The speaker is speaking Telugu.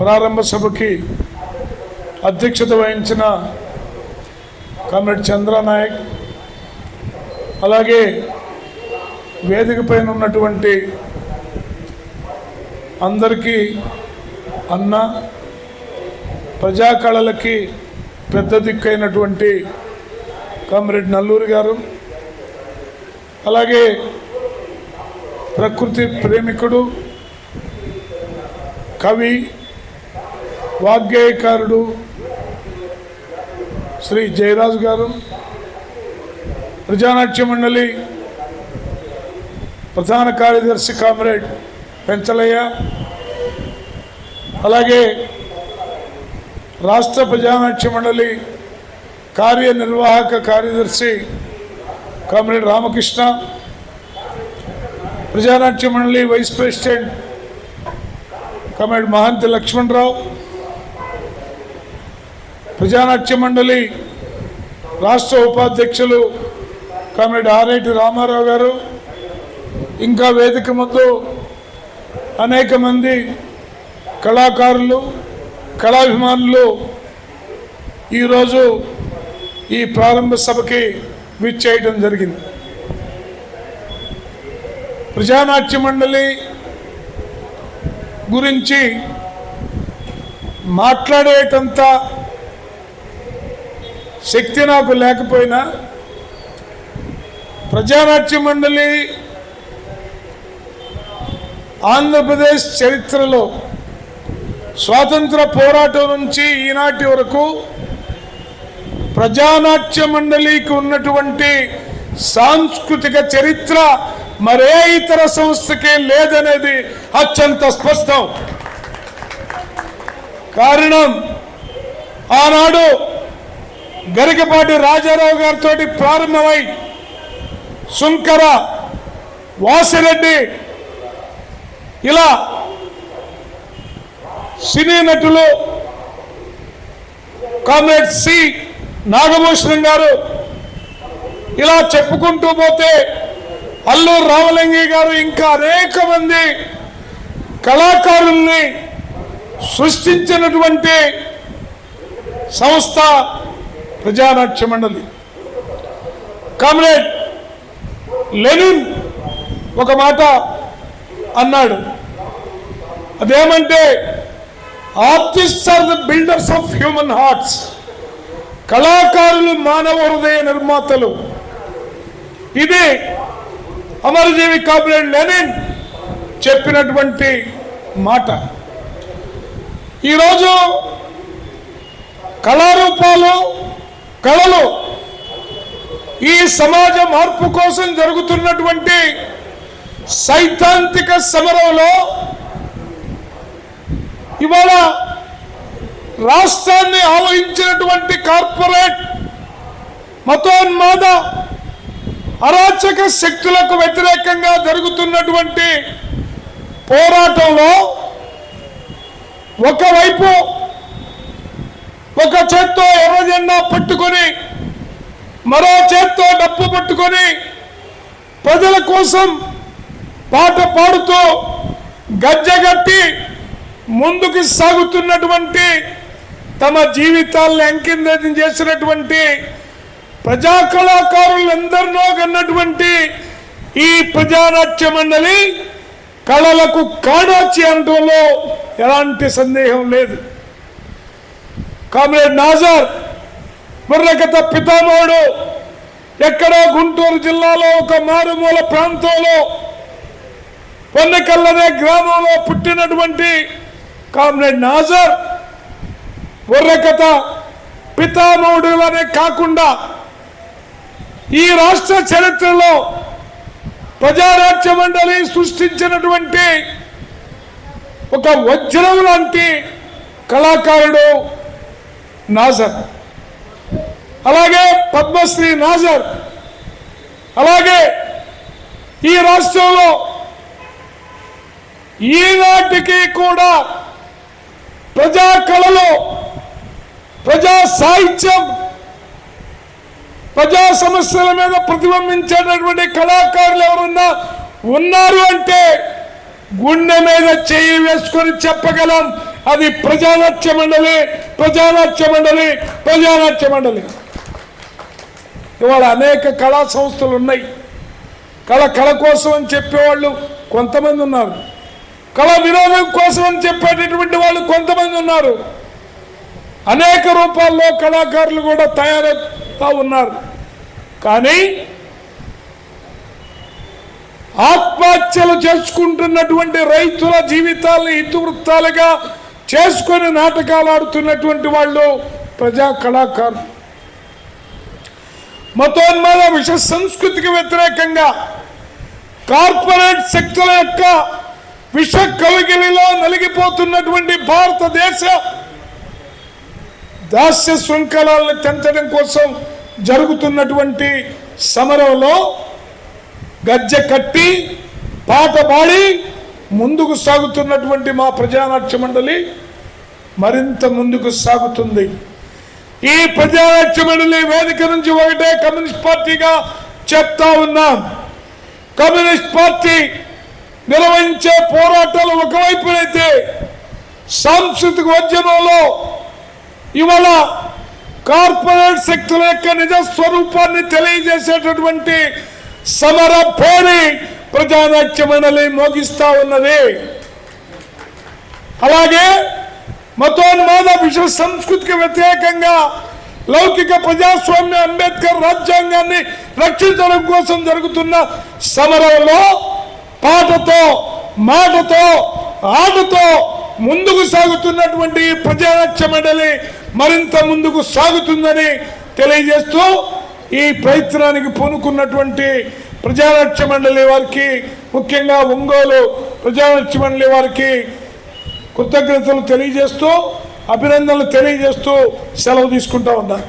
ప్రారంభ సభకి అధ్యక్షత వహించిన కామ్రేడ్ చంద్రనాయక్ అలాగే వేదిక పైన ఉన్నటువంటి అందరికీ అన్న ప్రజా కళలకి పెద్ద దిక్కైనటువంటి కామ్రేడ్ నల్లూరి గారు అలాగే ప్రకృతి ప్రేమికుడు కవి వాగ్గేయకారుడు శ్రీ జయరాజు గారు ప్రజానాట్య మండలి ప్రధాన కార్యదర్శి కామ్రేడ్ పెంచలయ్య అలాగే రాష్ట్ర ప్రజానాట్య మండలి కార్యనిర్వాహక కార్యదర్శి comrade Ramakrishna Prajanatya Mandali vice president comrade Mahanti Lakshmanarao Prajanatya Mandali రాష్ట్ర ఉపాధ్యక్షులు కామ్రేడ్ ఆరేటి రామారావు గారు ఇంకా వేదిక ముందు అనేక మంది కళాకారులు కళాభిమానులు ఈరోజు ఈ ప్రారంభ సభకి విచ్చేయడం జరిగింది. ప్రజానాట్య మండలి గురించి మాట్లాడేటంత శక్తి నాకు లేకపోయినా ప్రజానాట్య మండలి ఆంధ్రప్రదేశ్ చరిత్రలో స్వాతంత్ర పోరాటం నుంచి ఈనాటి వరకు ప్రజానాట్య మండలికి ఉన్నటువంటి సాంస్కృతిక చరిత్ర మరే ఇతర సంస్థకే లేదనేది అత్యంత స్పష్టం. కారణం ఆనాడు గరికపాటి రాజారావు గారితో ప్రారంభమై సుంకర వాసిరెడ్డి ఇలా సినీ నటులు కామ్రేడ్ సి నాగభూషణం గారు ఇలా చెప్పుకుంటూ పోతే అల్లూరు రామలింగి గారు ఇంకా అనేక మంది కళాకారుల్ని సృష్టించినటువంటి సంస్థ ప్రజానాట్య మండలి. కామ్రేడ్ లెనిన్ ఒక మాట అన్నాడు. అదేమంటే artist are the builders of human hearts. కళాకారులు మానవ హృదయ నిర్మాతలు. ఇది అమరజీవి కామ్రేడ్ లెనిన్ చెప్పినటువంటి మాట. ఈరోజు కళారూపాలు కళలు ఈ సమాజ మార్పు కోసం జరుగుతున్నటువంటి సైద్ధాంతిక సమరంలో ఇవాళ రాష్ట్రాన్ని ఆలోచించినటువంటి కార్పొరేట్ మతోన్మాద అరాచక శక్తులకు వ్యతిరేకంగా జరుగుతున్నటువంటి పోరాటంలో ఒకవైపు ఎర్రజెండా పట్టుకొని మరో చేత్తో డప్పు పట్టుకొని ప్రజల కోసం పాట పాడుతూ గజ్జగట్టి ముందుకు సాగుతున్నటువంటి తమ జీవితాలను అంకితం చేసినటువంటి ప్రజా కళాకారులందరినో కన్నటువంటి ఈ ప్రజానాట్య మండలి కళలకు కాణాచి అనడంలో ఎలాంటి సందేహం లేదు. కామ్రేడ్ నాజర్ బుర్రకథ పితామహుడు ఎక్కడో గుంటూరు జిల్లాలో ఒక మారుమూల ప్రాంతంలో పొన్నకల్లనే గ్రామంలో పుట్టినటువంటి కామ్రేడ్ నాజర్ బుర్రకథ పితామహుడు అనే కాకుండా ఈ రాష్ట్ర చరిత్రలో ప్రజారాజ్య మండలి సృష్టించినటువంటి ఒక వజ్రం లాంటి కళాకారుడు నాజర్. అలాగే పద్మశ్రీ నాజర్ అలాగే ఈ రాష్ట్రంలో ఈనాటికి కూడా ప్రజా కళలో ప్రజా సాహిత్యం ప్రజా సమస్యల మీద ప్రతిబింబించేటటువంటి కళాకారులు ఎవరన్నా ఉన్నారు అంటే గుండె మీద చేయి వేసుకొని చెప్పగలం. అది ప్రజానాట్య మండలి ప్రజానాట్య మండలి ప్రజానాట్య మండలి. ఇవాళ అనేక కళా సంస్థలు ఉన్నాయి. కళ కళ కోసం అని చెప్పేవాళ్ళు కొంతమంది ఉన్నారు. కళ వినోదం కోసం అని చెప్పేటటువంటి వాళ్ళు కొంతమంది ఉన్నారు. అనేక రూపాల్లో కళాకారులు కూడా తయారవుతా ఉన్నారు. కానీ ఆత్మహత్యలు చేసుకుంటున్నటువంటి రైతుల జీవితాలను ఇతివృత్తాలుగా చేసుకొని నాటకాలు ఆడుతున్నటువంటి వాళ్ళు ప్రజా కళాకారులు. మతోన్మాద విష సంస్కృతికి వ్యతిరేకంగా కార్పొరేట్ శక్తుల యొక్క విష కవిగిలిలో నలిగిపోతున్నటువంటి భారతదేశ దాస్య శృంఖలాలను తెంచడం కోసం జరుగుతున్నటువంటి సమరంలో గజ్జె కట్టి పాట పాడి ముందుకు సాగుతున్నటువంటి మా ప్రజానాట్య మండలి మరింత ముందుకు సాగుతుంది. ఈ ప్రజారాజ్య మండలి వేదిక నుంచి ఒకటే కమ్యూనిస్ట్ పార్టీగా చెప్తా ఉన్నాం. కమ్యూనిస్ట్ పార్టీ నిర్వహించే పోరాటాలు ఒకవైపునైతే సాంస్కృతిక ఉద్యమంలో ఇవాళ కార్పొరేట్ శక్తుల యొక్క నిజ స్వరూపాన్ని తెలియజేసేటటువంటి సమర పేరి ప్రజారాజ్య మండలి మోగిస్తా ఉన్నది. అలాగే మతోన్మాద విశ్వ సంస్కృతికి వ్యతిరేకంగా లౌకిక ప్రజాస్వామ్య అంబేద్కర్ రాజ్యాంగాన్ని రక్షించడం కోసం జరుగుతున్న సమరంలో పాటతో మాటతో ఆటతో ముందుకు సాగుతున్నటువంటి ప్రజారక్ష మండలి మరింత ముందుకు సాగుతుందని తెలియజేస్తూ ఈ ప్రయత్నానికి పూనుకున్నటువంటి ప్రజారక్ష మండలి వారికి ముఖ్యంగా ఒంగోలు ప్రజారక్ష మండలి వారికి కృతజ్ఞతలు తెలియజేస్తూ అభినందనలు తెలియజేస్తూ సెలవు తీసుకుంటా ఉన్నారు.